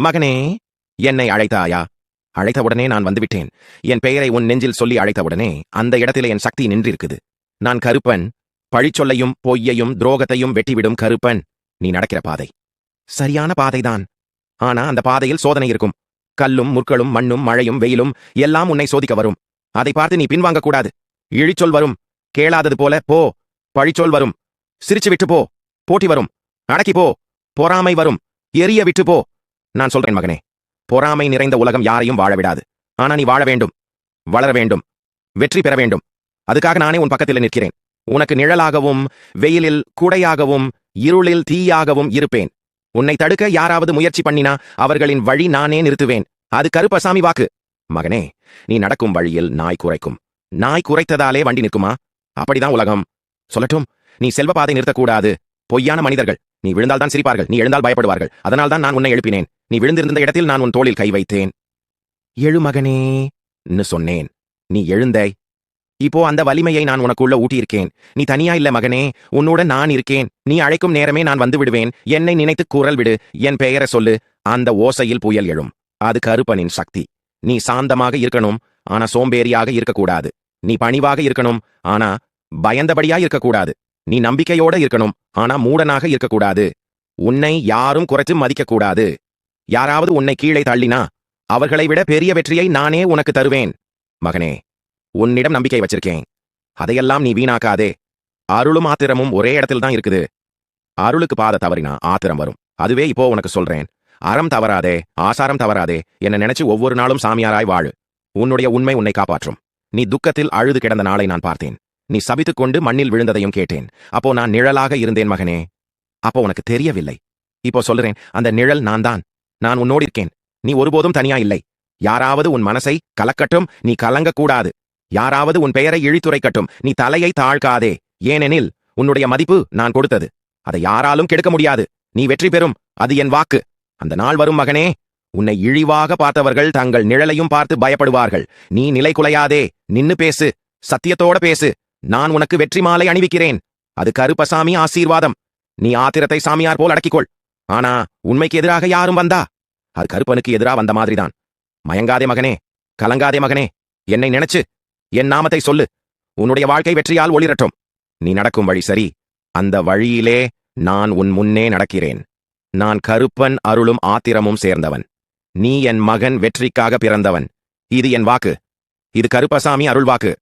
மகனே என்னை அழைத்தாயா? அழைத்தவுடனே நான் வந்துவிட்டேன். என் பெயரை உன் நெஞ்சில் சொல்லி அழைத்தவுடனே அந்த இடத்திலே என் சக்தி நின்றிருக்குது. நான் கருப்பன். பழிச்சொல்லையும் பொய்யையும் துரோகத்தையும் வெட்டிவிடும் கருப்பன். நீ நடக்கிற பாதை. சரியான பாதைதான். ஆனா அந்த பாதையில் சோதனை இருக்கும். கல்லும் முற்களும் மண்ணும் மழையும் வெயிலும் எல்லாம் உன்னை சோதிக்க வரும். அதை பார்த்து நீ பின்வாங்கக்கூடாது இழிச்சொல் வரும். கேளாதது போல போ. பழிச்சொல் வரும். சிரிச்சு விட்டு போ. போட்டி வரும். அடக்கி போ. பொறாமை வரும். எரிய விட்டு போ. நான் சொல்றேன் மகனே பொறாமை நிறைந்த உலகம் யாரையும் வாழ விடாது ஆனா நீ வாழ வேண்டும் வளர வேண்டும் வெற்றி பெற வேண்டும். அதுக்காக நானே உன் பக்கத்தில் நிற்கிறேன். உனக்கு நிழலாகவும் வெயிலில் குடையாகவும் இருளில் தீயாகவும் இருப்பேன். உன்னை தடுக்க யாராவது முயற்சி பண்ணினா அவர்களின் வழி நானே நிறுத்துவேன். அது கருப்பசாமி வாக்கு. மகனே நீ நடக்கும் வழியில் நாய் குறைக்கும் நாய் குறைத்ததாலே வண்டி நிற்குமா? அப்படிதான் உலகம். சொல்லட்டும் நீ செல்வ பாதை நிறுத்தக்கூடாது. பொய்யான மனிதர்கள். நீ விழுந்தால்தான் சிரிப்பார்கள் நீ எழுந்தால் பயப்படுவார்கள். அதனால்தான் நான் உன்னை எழுப்பினேன். நீ விழுந்திருந்த இடத்தில் நான் உன் தோளில் கை வைத்தேன். எழு மகனே சொன்னேன். நீ எழுந்தை இப்போ அந்த வலிமையை நான் உனக்குள்ள ஊட்டியிருக்கேன். நீ தனியா இல்ல மகனே உன்னோட நான் இருக்கேன். நீ அழைக்கும் நேரமே நான் வந்து விடுவேன். என்னை நினைத்து குரல் விடு என் பெயரை சொல்லு. அந்த ஓசையில் புயல் எழும். அது கருப்பனின் சக்தி. நீ சாந்தமாக இருக்கணும் ஆனா சோம்பேறியாக இருக்கக்கூடாது. நீ பணிவாக இருக்கணும் ஆனா பயந்தபடியா இருக்கக்கூடாது. நீ நம்பிக்கையோட இருக்கணும் ஆனா மூடனாக இருக்கக்கூடாது. உன்னை யாரும் குறைச்சு மதிக்கக்கூடாது. யாராவது உன்னை கீழே தள்ளினா அவர்களை விட பெரிய வெற்றியை நானே உனக்கு தருவேன். மகனே உன்னிடம் நம்பிக்கை வச்சிருக்கேன். அதையெல்லாம் நீ வீணாக்காதே. அருளும் ஆத்திரமும் ஒரே இடத்தில் தான் இருக்குது. அருளுக்கு பாத தவறினா ஆத்திரம் வரும். அதுவே இப்போ உனக்கு சொல்றேன். அறம் தவறாதே ஆசாரம் தவறாதே என்ன நினைச்சு ஒவ்வொரு நாளும் சாமியாராய் வாழு. உன்னுடைய உண்மை உன்னை காப்பாற்றும். நீ துக்கத்தில் அழுது கிடந்த நாளை நான் பார்த்தேன். நீ சபித்துக் கொண்டு மண்ணில் விழுந்ததையும் கேட்டேன். அப்போ நான் நிழலாக இருந்தேன் மகனே. அப்போ உனக்கு தெரியவில்லை. இப்போ சொல்றேன் அந்த நிழல் நான் தான் நான் உன்னோடு இருக்கேன். நீ ஒருபோதும் தனியா இல்லை. யாராவது உன் மனசை கலக்கட்டும் நீ கலங்கக்கூடாது. யாராவது உன் பெயரை இழித்துரைக்கட்டும் நீ தலையை தாழ்காதே ஏனெனில் உன்னுடைய மதிப்பு நான் கொடுத்தது. அதை யாராலும் கெடுக்க முடியாது. நீ வெற்றி பெறும். அது என் வாக்கு. அந்த நாள் வரும் மகனே. உன்னை இழிவாக பார்த்தவர்கள் தங்கள் நிழலையும் பார்த்து பயப்படுவார்கள். நீ நிலை குலையாதே நின்னு பேசு. சத்தியத்தோட பேசு. நான் உனக்கு வெற்றி மாலை அணிவிக்கிறேன். அது கருப்பசாமி ஆசீர்வாதம். நீ ஆத்திரத்தை சாமியார் போல் அடக்கிக்கொள். ஆனா உண்மைக்கு எதிராக யாரும் வந்தா? அது கருப்பனுக்கு எதிரா வந்த மாதிரிதான். மயங்காதே மகனே கலங்காதே மகனே என்னை நினைச்சு என் நாமத்தை சொல்லு. உன்னுடைய வாழ்க்கை வெற்றியால் ஒளிரட்டும். நீ நடக்கும் வழி சரி. அந்த வழியிலே நான் உன் முன்னே நடக்கிறேன். நான் கருப்பன் அருளும் ஆத்திரமும் சேர்ந்தவன். நீ என் மகன் வெற்றிக்காக பிறந்தவன். இது என் வாக்கு. இது கருப்பசாமி அருள் வாக்கு.